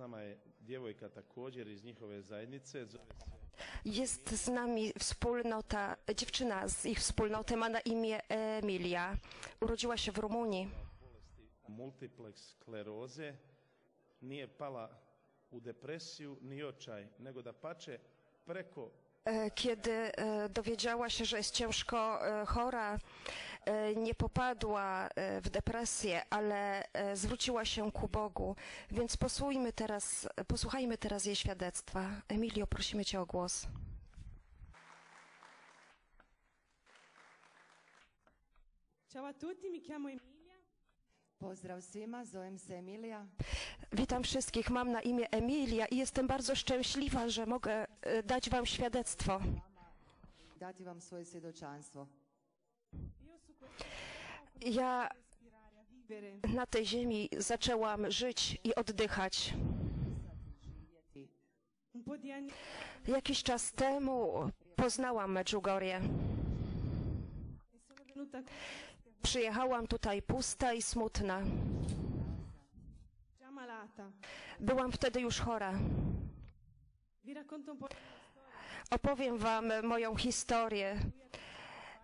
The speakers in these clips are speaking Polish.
nama je djevojka također iz njihove zajednice. Jest z nami wspólnota, dziewczyna z ich wspólnoty ma na imię Emilia. Urodziła się w Rumunii. multiplex skleroze. Nije pala u depresiju ni očaj, nego da pače preko E, Kiedy e, dowiedziała się, że jest ciężko e, chora, nie popadła e, w depresję, ale e, zwróciła się ku Bogu. Więc posłuchajmy teraz, posłuchajmy teraz jej świadectwa. Emilio, prosimy Cię o głos. Ciao a tutti, mi chiamo Emilia. Pozdrav svima, zovem se Emilija. Witam wszystkich, mam na imię Emilia i jestem bardzo szczęśliwa, że mogę e, dać Wam świadectwo. Dati vam svoje svjedočanstvo. Ja na tej ziemi zaczęłam żyć i oddychać. Jakiś czas temu poznałam Medjugorje. Przyjechałam tutaj pusta i smutna. Byłam wtedy już chora. Opowiem Wam moją historię,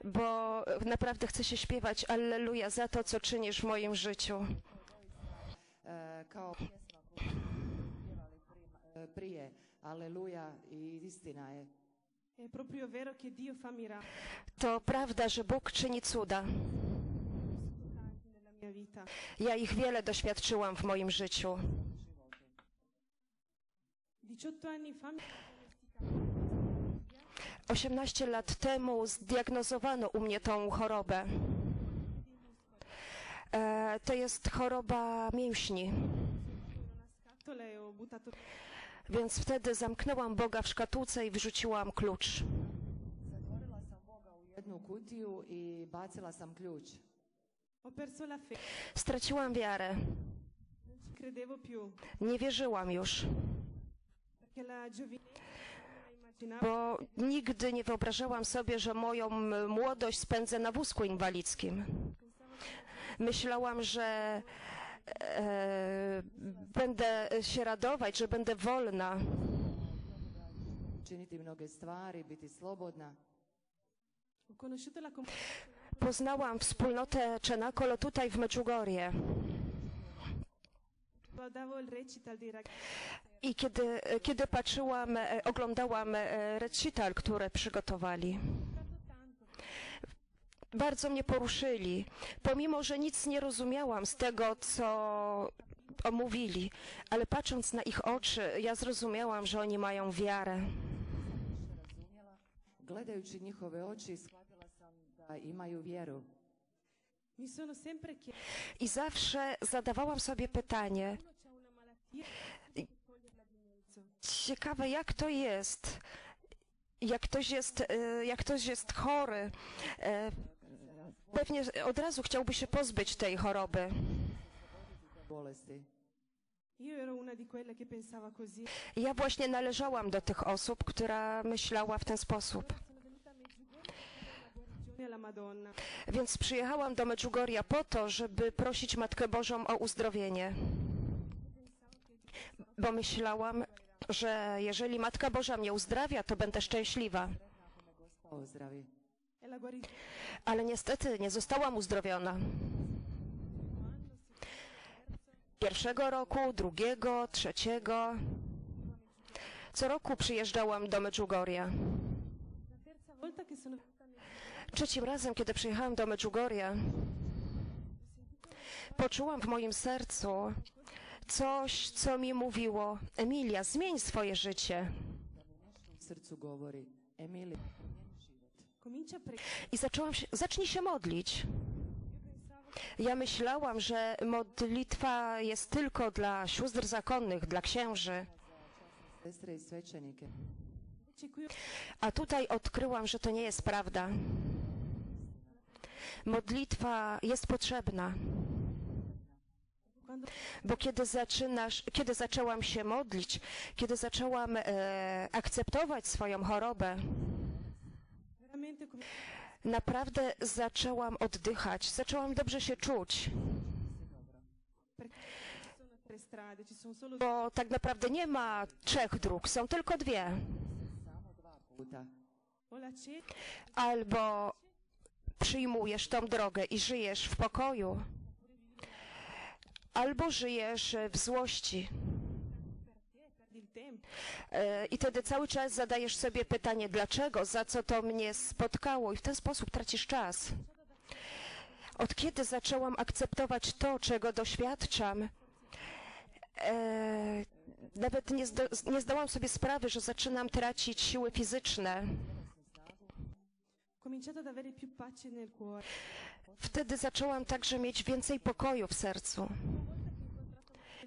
bo naprawdę chcę się śpiewać Alleluja za to, co czynisz w moim życiu. To prawda, że Bóg czyni cuda. Ja ich wiele doświadczyłam w moim życiu. 18 lat temu zdiagnozowano u mnie tą chorobę. E, to jest choroba mięśni. Więc wtedy zamknęłam Boga w szkatułce i wrzuciłam klucz. Straciłam wiarę. Nie wierzyłam już, bo nigdy nie wyobrażałam sobie, że moją młodość spędzę na wózku inwalidzkim. Myślałam, że e, będę się radować, że będę wolna. Poznałam wspólnotę Czenakolo tutaj w Meczugorje. I kiedy, kiedy patrzyłam, e, oglądałam e, recital, które przygotowali. Bardzo mnie poruszyli, pomimo że nic nie rozumiałam z tego, co omówili, ale patrząc na ich oczy, ja zrozumiałam, że oni mają wiarę. Gledajući njihove oči, shvatila sam da imaju vjeru. I zawsze zadawałam sobie pytanie, ciekawe jak to jest, jak ktoś jest, e, jak ktoś jest chory, e, pewnie od razu chciałby się pozbyć tej choroby. Ja właśnie należałam do tych osób, która myślała w ten sposób. Więc przyjechałam do Medjugorja po to, żeby prosić Matkę Bożą o uzdrowienie. Bo myślałam, że jeżeli Matka Boża mnie uzdrawia, to będę szczęśliwa. Ale niestety nie zostałam uzdrowiona. Pierwszego roku, drugiego, trzeciego. Co roku przyjeżdżałam do Medjugorja. Trzecim razem, kiedy przyjechałam do Medjugorja, poczułam w moim sercu coś, co mi mówiło: Emilia, zmień swoje życie. I zaczęłam się, zacznij się modlić. Ja myślałam, że modlitwa jest tylko dla sióstr zakonnych, dla księży. A tutaj odkryłam, że to nie jest prawda. Modlitwa jest potrzebna, bo kiedy zaczynasz, kiedy zaczęłam się modlić, kiedy zaczęłam e, akceptować swoją chorobę, naprawdę zaczęłam oddychać, zaczęłam dobrze się czuć. bo tak naprawdę nie ma trzech dróg, są tylko dwie. Albo przyjmujesz tą drogę i żyjesz w pokoju, albo żyjesz w złości. E, I wtedy cały czas zadajesz sobie pytanie, dlaczego, za co to mnie spotkało, i w ten sposób tracisz czas. Od kiedy zaczęłam akceptować to, czego doświadczam, e, nawet nie, zdo, nie zdałam sobie sprawy, że zaczynam tracić siły fizyczne. Wtedy zaczęłam także mieć więcej pokoju w sercu.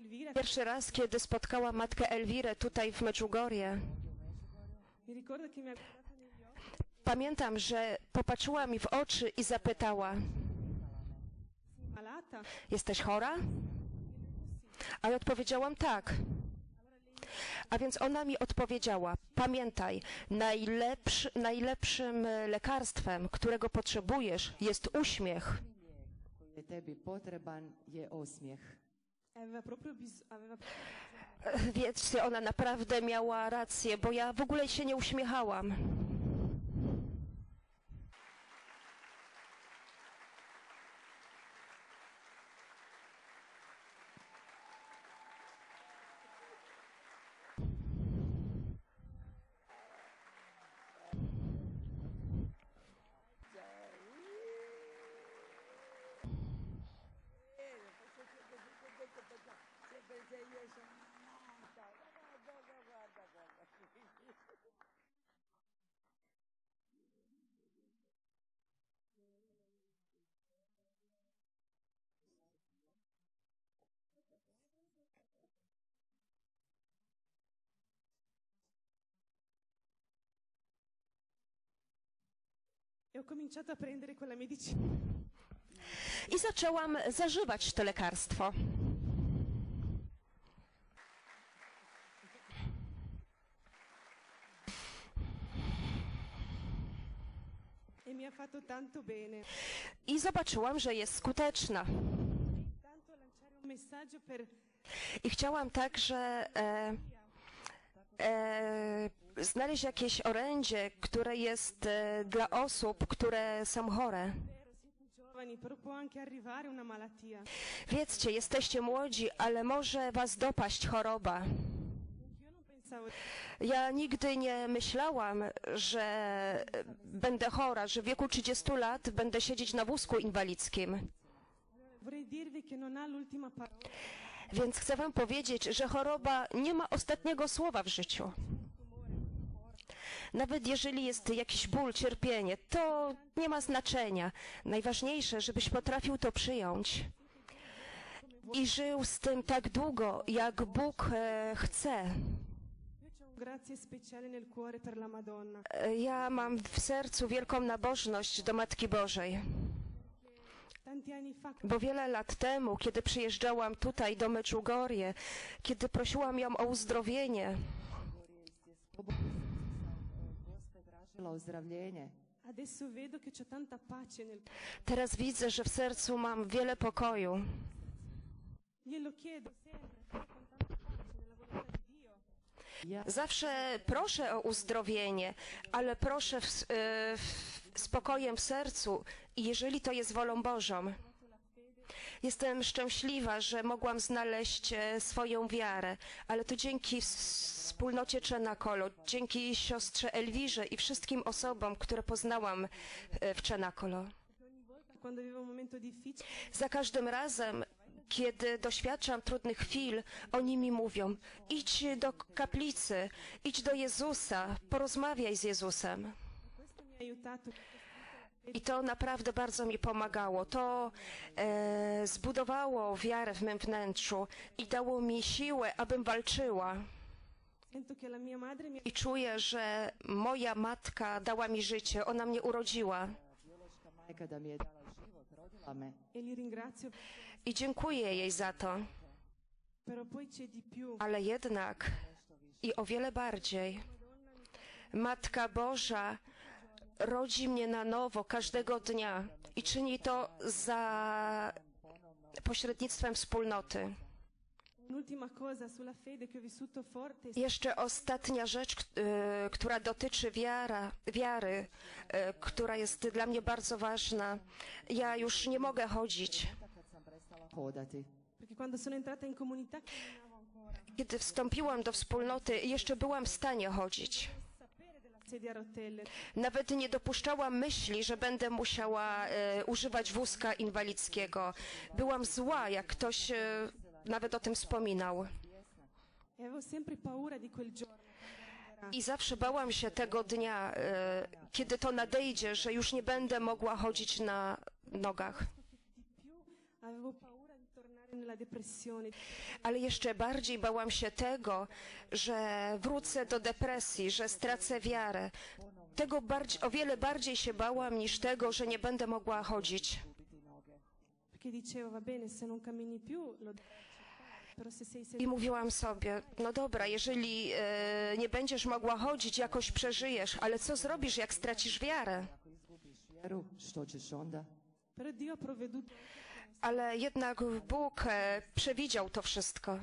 Pierwszy raz, kiedy spotkałam matkę Elwirę tutaj w Meczugorje, pamiętam, że popatrzyła mi w oczy i zapytała. Jesteś chora? A ja odpowiedziałam tak. A więc ona mi odpowiedziała: Pamiętaj, najlepszy, najlepszym lekarstwem, którego potrzebujesz, jest uśmiech. Koji je tebi potreban Wiecie, ona naprawdę miała rację, bo ja w ogóle się nie uśmiechałam. E ho cominciato a prendere quella medicina. I zaczęłam zażywać to lekarstwo. I zobaczyłam, że jest skuteczna. I chciałam także e, e, znaleźć jakieś orędzie, które jest e, dla osób, które są chore. Wiedzcie, jesteście młodzi, ale może was dopaść choroba. Ja nigdy nie myślałam, że będę chora, że w wieku 30 lat będę siedzieć na wózku inwalidzkim. Więc chcę wam powiedzieć, że choroba nie ma ostatniego słowa w życiu. Nawet jeżeli jest jakiś ból, cierpienie, to nie ma znaczenia. Najważniejsze, żebyś potrafił to przyjąć i żył z tym tak długo, jak Bóg e, chce. Ja mam w sercu wielką nabożność do Matki Bożej, bo wiele lat temu, kiedy przyjeżdżałam tutaj do Meczugorje, kiedy prosiłam ją o uzdrowienie, teraz widzę, że w sercu mam wiele pokoju. Zawsze proszę o uzdrowienie, ale proszę w, e, w spokojem w sercu i jeżeli to jest wolą Bożą. Jestem szczęśliwa, że mogłam znaleźć e, swoją wiarę, ale to dzięki wspólnocie Czenakolo, dzięki siostrze Elwirze i wszystkim osobom, które poznałam e, w Czenakolo. Za każdym razem, kiedy doświadczam trudnych chwil, oni mi mówią: idź do kaplicy, idź do Jezusa, porozmawiaj z Jezusem. I to naprawdę bardzo mi pomagało. To e, zbudowało wiarę w mym wnętrzu i dało mi siłę, abym walczyła. I czuję, że moja matka dała mi życie, ona mnie urodziła. I dziękuję jej za to. Ale jednak i o wiele bardziej Matka Boża rodzi mnie na nowo każdego dnia i czyni to za pośrednictwem wspólnoty. Jeszcze ostatnia rzecz, e, która dotyczy wiara, wiary, e, która jest dla mnie bardzo ważna. Ja już nie mogę chodzić. Kiedy wstąpiłam do wspólnoty, jeszcze byłam w stanie chodzić. Nawet nie dopuszczałam myśli, że będę musiała e, używać wózka inwalidzkiego. Byłam zła, jak ktoś e, nawet o tym wspominał. E. I zawsze bałam się tego dnia, e, kiedy to nadejdzie, że już nie będę mogła chodzić na nogach. Ale jeszcze bardziej bałam się tego, że wrócę do depresji, że stracę wiarę. Tego bardziej, o wiele bardziej się bałam niż tego, że nie będę mogła chodzić. I mówiłam sobie, no dobra, jeżeli e, nie będziesz mogła chodzić, jakoś przeżyjesz, ale co zrobisz, jak stracisz wiarę? Ale jednak Bóg e, przewidział to wszystko.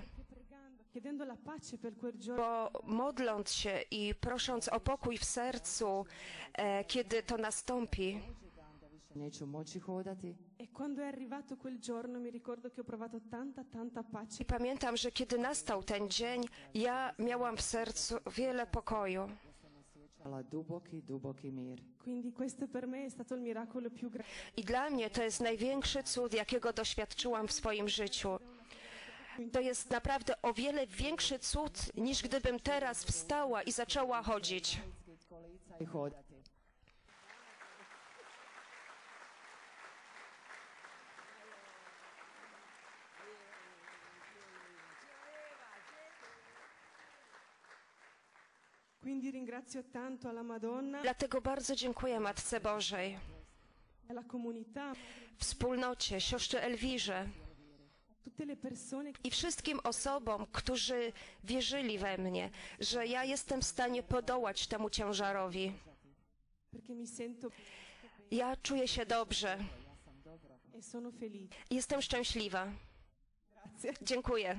Bo modląc się i prosząc o pokój w sercu, e, kiedy to nastąpi. E. I pamiętam, że kiedy nastał ten dzień, ja miałam w sercu wiele pokoju. Duboki mir. Quindi questo per me è stato il miracolo più grande. I dla mnie to jest największy cud, jakiego doświadczyłam w swoim życiu. To jest naprawdę o wiele większy cud, niż gdybym teraz wstała i zaczęła chodzić. Dlatego bardzo dziękuję Matce Bożej, comunità, wspólnocie, siostrze Elwirze i wszystkim osobom, którzy wierzyli we mnie, że ja jestem w stanie podołać temu ciężarowi. Ja czuję się dobrze. e. Jestem szczęśliwa. Dziękuję.